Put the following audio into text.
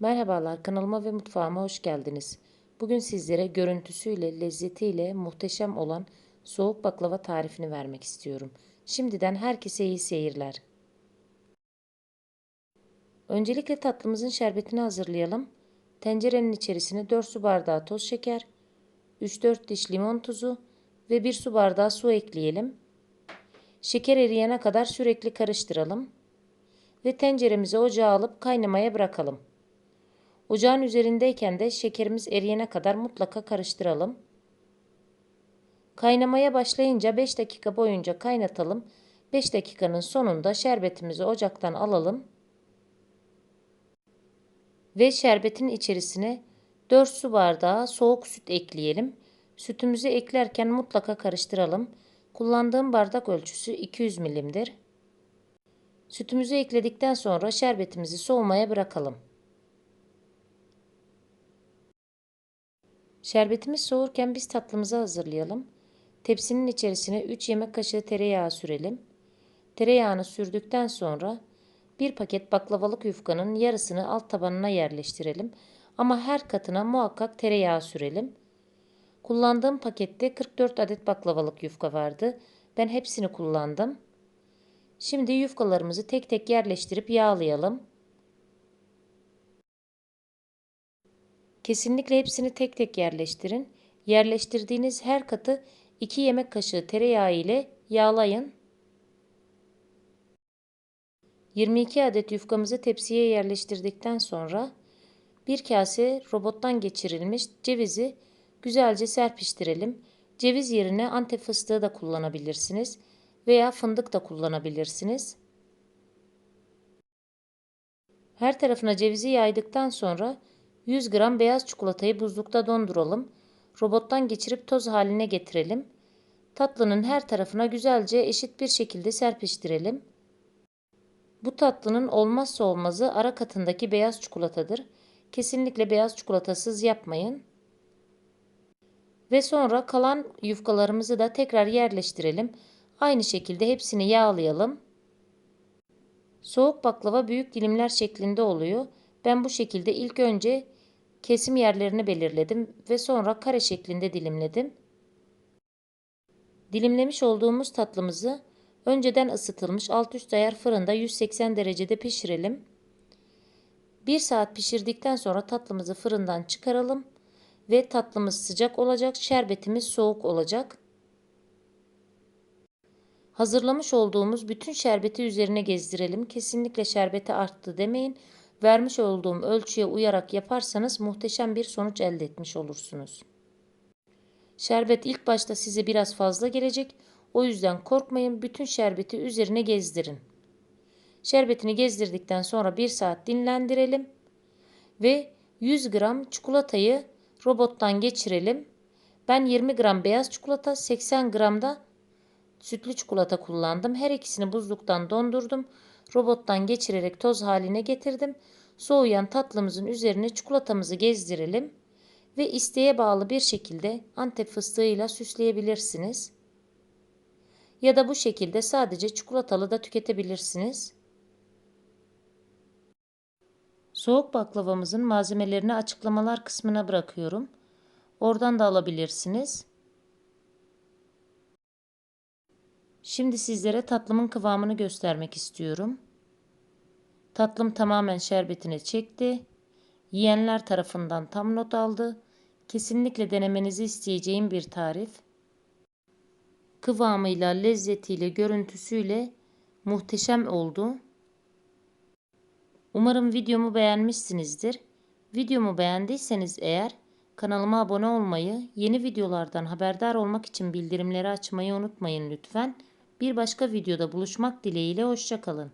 Merhabalar kanalıma ve mutfağıma hoş geldiniz. Bugün sizlere görüntüsüyle, lezzetiyle muhteşem olan soğuk baklava tarifini vermek istiyorum. Şimdiden herkese iyi seyirler. Öncelikle tatlımızın şerbetini hazırlayalım. Tencerenin içerisine 4 su bardağı toz şeker, 3-4 diş limon tuzu ve 1 su bardağı su ekleyelim. Şeker eriyene kadar sürekli karıştıralım ve tenceremizi ocağa alıp kaynamaya bırakalım. Ocağın üzerindeyken de şekerimiz eriyene kadar mutlaka karıştıralım. Kaynamaya başlayınca 5 dakika boyunca kaynatalım. 5 dakikanın sonunda şerbetimizi ocaktan alalım. Ve şerbetin içerisine 4 su bardağı soğuk süt ekleyelim. Sütümüzü eklerken mutlaka karıştıralım. Kullandığım bardak ölçüsü 200 milimdir. Sütümüzü ekledikten sonra şerbetimizi soğumaya bırakalım. Şerbetimiz soğurken biz tatlımızı hazırlayalım. Tepsinin içerisine 3 yemek kaşığı tereyağı sürelim. Tereyağını sürdükten sonra bir paket baklavalık yufkanın yarısını alt tabanına yerleştirelim. Ama her katına muhakkak tereyağı sürelim. Kullandığım pakette 44 adet baklavalık yufka vardı. Ben hepsini kullandım. Şimdi yufkalarımızı tek tek yerleştirip yağlayalım. Kesinlikle hepsini tek tek yerleştirin. Yerleştirdiğiniz her katı 2 yemek kaşığı tereyağı ile yağlayın. 22 adet yufkamızı tepsiye yerleştirdikten sonra bir kase robottan geçirilmiş cevizi güzelce serpiştirelim. Ceviz yerine antep fıstığı da kullanabilirsiniz veya fındık da kullanabilirsiniz. Her tarafına cevizi yaydıktan sonra 100 gram beyaz çikolatayı buzlukta donduralım. Robottan geçirip toz haline getirelim. Tatlının her tarafına güzelce eşit bir şekilde serpiştirelim. Bu tatlının olmazsa olmazı ara katındaki beyaz çikolatadır. Kesinlikle beyaz çikolatasız yapmayın. Ve sonra kalan yufkalarımızı da tekrar yerleştirelim. Aynı şekilde hepsini yağlayalım. Soğuk baklava büyük dilimler şeklinde oluyor. Ben bu şekilde ilk önce kesim yerlerini belirledim ve sonra kare şeklinde dilimledim. Dilimlemiş olduğumuz tatlımızı önceden ısıtılmış alt üst ayar fırında 180 derecede pişirelim. 1 saat pişirdikten sonra tatlımızı fırından çıkaralım ve tatlımız sıcak olacak, şerbetimiz soğuk olacak. Hazırlamış olduğumuz bütün şerbeti üzerine gezdirelim. Kesinlikle şerbeti arttı demeyin. Vermiş olduğum ölçüye uyarak yaparsanız muhteşem bir sonuç elde etmiş olursunuz. Şerbet ilk başta size biraz fazla gelecek. O yüzden korkmayın. Bütün şerbeti üzerine gezdirin. Şerbetini gezdirdikten sonra 1 saat dinlendirelim. Ve 100 gram çikolatayı robottan geçirelim. Ben 20 gram beyaz çikolata, 80 gram da sütlü çikolata kullandım. Her ikisini buzluktan dondurdum. Robottan geçirerek toz haline getirdim. Soğuyan tatlımızın üzerine çikolatamızı gezdirelim ve isteğe bağlı bir şekilde antep fıstığıyla süsleyebilirsiniz. Ya da bu şekilde sadece çikolatalı da tüketebilirsiniz. Soğuk baklavamızın malzemelerini açıklamalar kısmına bırakıyorum. Oradan da alabilirsiniz. Şimdi sizlere tatlımın kıvamını göstermek istiyorum. Tatlım tamamen şerbetini çekti. Yiyenler tarafından tam not aldı. Kesinlikle denemenizi isteyeceğim bir tarif. Kıvamıyla, lezzetiyle, görüntüsüyle muhteşem oldu. Umarım videomu beğenmişsinizdir. Videomu beğendiyseniz eğer kanalıma abone olmayı, yeni videolardan haberdar olmak için bildirimleri açmayı unutmayın lütfen. Bir başka videoda buluşmak dileğiyle hoşçakalın.